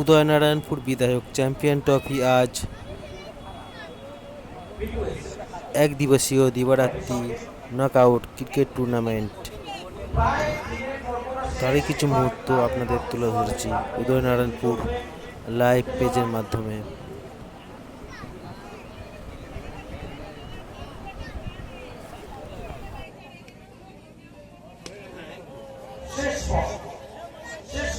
উদয়নারায়ণপুর বিধায়ক champion trophy আজ এক দিবসীয় দিবারাত্রি নকআউট ক্রিকেট টুর্নামেন্ট তারই কিছু মুহূর্ত আপনাদের তুলে ধরছি উদয়নারায়ণপুর লাইভ পেজের মাধ্যমে। শেষ শেষ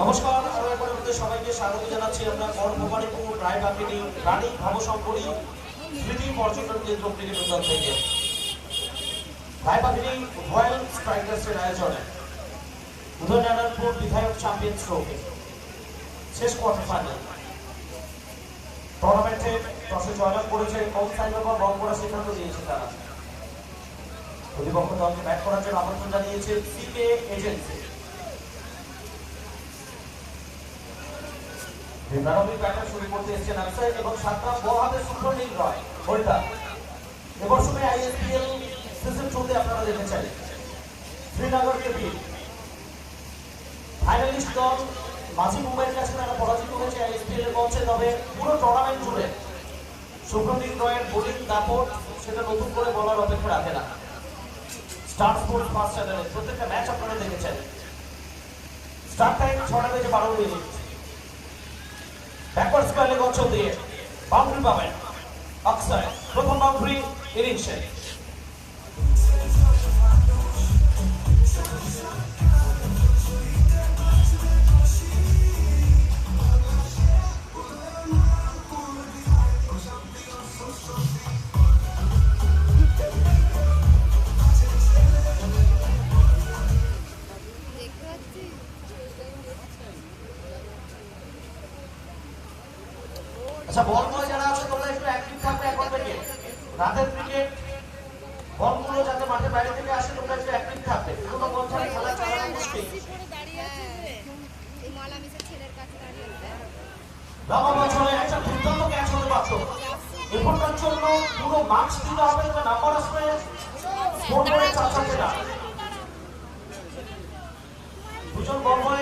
নমস্কার আরও একবার আপনাদের সবাইকে স্বাগত জানাচ্ছি। আমরা কর্মবাড়িপুর রায়বাকিনী রানী ভবশঙ্করী স্মৃতি পর্যটন কেন্দ্র ক্রিকেট উদ্যান থেকে। রায়বাকিনী রয়্যাল স্ট্রাইকার্সের আয়োজনে। উদয়নারায়ণপুর বিধায়ক চ্যাম্পিয়ন্স ট্রফি শেষ কোয়ার্টার ফাইনাল টুর্নামেন্টে টসে জয়লাভ করেছে কম সাইবার বল করার সিদ্ধান্ত নিয়েছে তারা। প্রতিপক্ষ দলকে ব্যাট করার জন্য আমন্ত্রণ জানিয়েছে সিকে এজেন্সি প্রারম্ভিক ব্যাটার শুরু করতে এসেছেন আনসার এবং হাতে সুপ্রনীল রয় হরিদা আপনারা দেখেছেন ফাইনালিস্ট দল মাঝি মুম্বাইয়ের পরাজিত হয়েছে আইএসপিএল এর তবে পুরো টুর্নামেন্ট জুড়ে সুপ্রনীল রয়ের বোলিং দাপট সেটা নতুন করে বলার অপেক্ষা রাখে না। স্টার স্পোর্টস ফার্স্ট প্রত্যেকটা ম্যাচ আপনারা দেখেছেন স্টার টাইম ছটা বেজে বারো মিনিট। ব্যাকওয়ার্ড স্কয়ারে অঞ্চল দিয়ে বাউন্ডারি পাবেন। অক্সায় প্রথম বাউন্ডারি ইনিংসে দেখতে আচ্ছা বল বয় যারা আছে তোমরা একটু অ্যাক্টিভ থাকবে এখন থেকে। রাতের ক্রিকেট বলগুলো যাতে মাঠের বাইরে থেকে আসে তোমরা একটু অ্যাক্টিভ থাকবে কোনো বল ছাড়া খেলা চালানো মুশকিল। লম্বা বছরে একটা দুর্দান্ত ক্যাচ হতে পারত এখনকার জন্য পুরো মার্কস দিতে হবে তবে নাম্বার আসবে। ফোন করে চার চারটে দুজন বল।